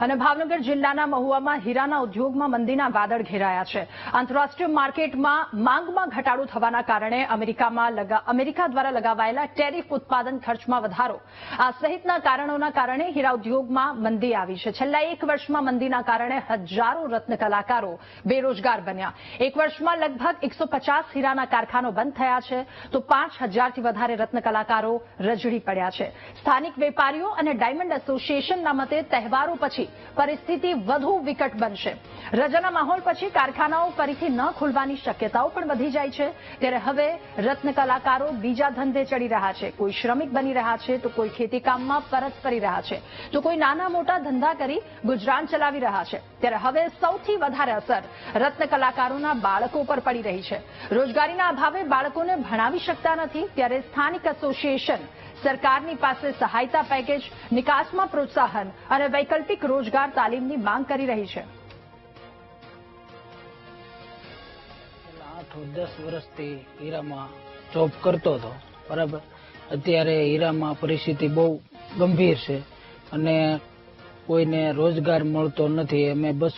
અને ભાવનગર જિલ્લાના મહુવામાં હીરાના ઉદ્યોગમાં મંદીના વાદળ ઘેરાયા છે. આંતરરાષ્ટ્રીય માર્કેટમાં માંગમાં ઘટાડો થવાના કારણે અમેરિકામાં અમેરિકા દ્વારા લગાવાયેલા ટેરિફ ઉત્પાદન ખર્ચમાં વધારો. આ સહિતના કારણોના કારણે હીરા ઉદ્યોગમાં મંદી આવી છે. છેલ્લા એક વર્ષમાં મંદીના કારણે હજારો રત્ન કલાકારો બેરોજગાર બન્યા. એક વર્ષમાં લગભગ એકસો હીરાના કારખાનો બંધ થયા છે, તો પાંચ હજારથી વધારે રત્ન કલાકારો રજડી પડ્યા છે. સ્થાનિક વેપારીઓ અને ડાયમંડ એસોસિએશનના મતે તહેવારો પછી પરિસ્થિતિ વધુ વિકટ બનશે. રજાના માહોલ પછી કારખાનાઓ ફરીથી ન ખુલવાની શક્યતાઓ પણ વધી જાય છે. ત્યારે હવે રત્ન કલાકારો બીજા ધંધે ચડી રહ્યા છે. કોઈ શ્રમિક બની રહ્યા છે તો કોઈ ખેતીકામમાં પરત ફરી રહ્યા છે. તો કોઈ નાના મોટા ધંધા કરી ગુજરાન ચલાવી રહ્યા છે. ત્યારે હવે સૌથી વધારે અસર રત્ન કલાકારોના બાળકો પર પડી રહી છે. રોજગારીના અભાવે બાળકોને ભણાવી શકતા નથી. ત્યારે સ્થાનિક એસોસિએશન સરકારની પાસે સહાયતા પેકેજ, નિકાસમાં પ્રોત્સાહન અને વૈકલ્પિક રોજગાર તાલીમની માંગ કરી રહી છે. દસ વર્ષથી હીરામાં જોબ કરતો હતો. બરાબર? અત્યારે હીરામાં પરિસ્થિતિ બહુ ગંભીર છે અને કોઈને રોજગાર મળતો નથી. અમે બસ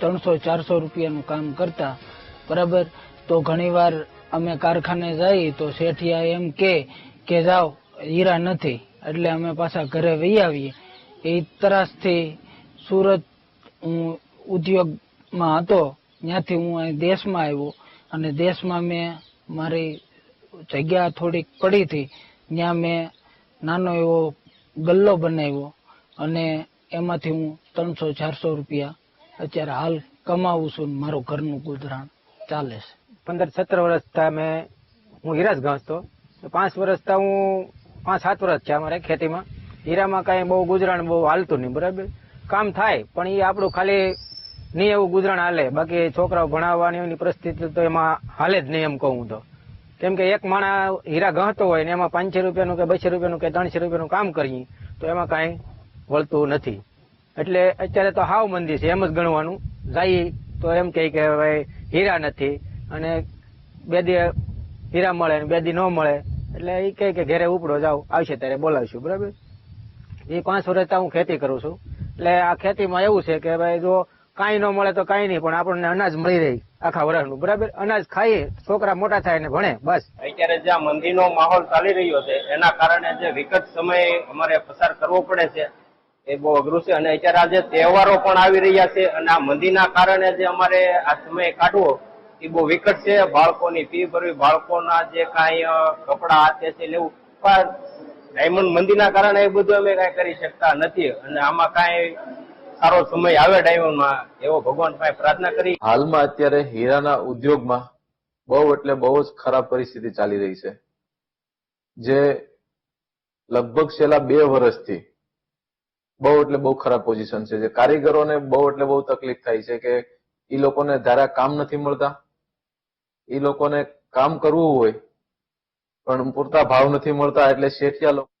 ત્રણસો, ચારસો રૂપિયાનું કામ કરતા. બરાબર? તો ઘણીવાર અમે કારખાને જઈએ તો શેઠિયા એમ કે જાઓ હીરા નથી, એટલે અમે પાછા ઘરે વહી આવીએ. એ તરાસથી સુરત હું ઉદ્યોગમાં હતો, ત્યાંથી હું અહીં દેશમાં આવ્યો. અને દેશમાં મેં મારી જગ્યા થોડીક પડી હતી, ત્યાં મેં નાનો એવો ગલ્લો બનાવ્યો. અને એમાંથી હું ત્રણસો ચારસો રૂપિયા અત્યારે હાલ કમાવું છું મારું ઘરનું ગુજરાન ચાલે છે. પંદર સત્તર વર્ષ મેં હું હીરા જ પાંચ વર્ષ થયા હું પાંચ, સાત વર્ષ છે અમારે ખેતીમાં. હીરામાં કાંઈ બહુ ગુજરાન બહુ હાલતું નહીં, બરાબર? કામ થાય, પણ એ આપણું ખાલી નહીં એવું ગુજરાન હાલે. બાકી છોકરાઓ ભણાવવાની એની પરિસ્થિતિ તો એમાં હાલે જ નહીં એમ કહું તો. કેમ કે એક માણસ હીરા ગહતો હોય ને એમાં પાંચસો રૂપિયાનું કે બસો રૂપિયાનું કે ત્રણસો રૂપિયાનું કામ કરીએ, તો એમાં કાંઈ વળતું નથી. એટલે અત્યારે તો હાવ મંદી છે, એમ જ ગણવાનું. જાય તો એમ કહે કે ભાઈ હીરા નથી, અને બે દી હીરા મળે ને બે દી ન મળે. એટલે એ કહે કે ઘરે ઉપડો જાવ આવશે ત્યારે બોલાવીશું, બરાબર? એ પાંચ વર્ષથી હું ખેતી કરું છું. એટલે આ ખેતીમાં એવું છે કે ભાઈ જો કાંઈ ન મળે તો કાંઈ નહીં, પણ આપણને અનાજ મળી રહી આખા વર્ષનું બરાબર? અનાજ ખાઈએ, છોકરા મોટા થાય ને ભણે, બસ. અત્યારે જ્યાં મંદીનો માહોલ ચાલી રહ્યો છે, એના કારણે જે વિકટ સમય અમારે પસાર કરવો પડે છે, એ બહુ અઘરું છે. અને અત્યારે આ જે તહેવારો પણ આવી રહ્યા છે, અને આ મંદીના કારણે જે અમારે આ સમય કાઢવો એ બહુ વિકટ છે, બાળકોની ફી ભરવી, બાળકોના જે કાંઈ કપડા, હાથે છે લેવું પણ ડાયમંડ મંદીના કારણે એ બધું અમે કાંઈ કરી શકતા નથી અને આમાં કાંઈ સારો સમય આવે ડાયમંડમાં, એવો ભગવાન પાસે પ્રાર્થના કરી. હાલમાં અત્યારે હીરાના ઉદ્યોગમાં બહુ એટલે બહુ જ ખરાબ પરિસ્થિતિ ચાલી રહી છે. જે લગભગ છેલ્લા બે વર્ષથી બહુ એટલે બહુ ખરાબ પોઝિશન છે. જે કારીગરોને બહુ એટલે બહુ તકલીફ થાય છે કે એ લોકોને ધારા કામ નથી મળતા. એ લોકોને કામ કરવું હોય પણ પૂરતા ભાવ નથી મળતા એટલે શેઠિયા લોકો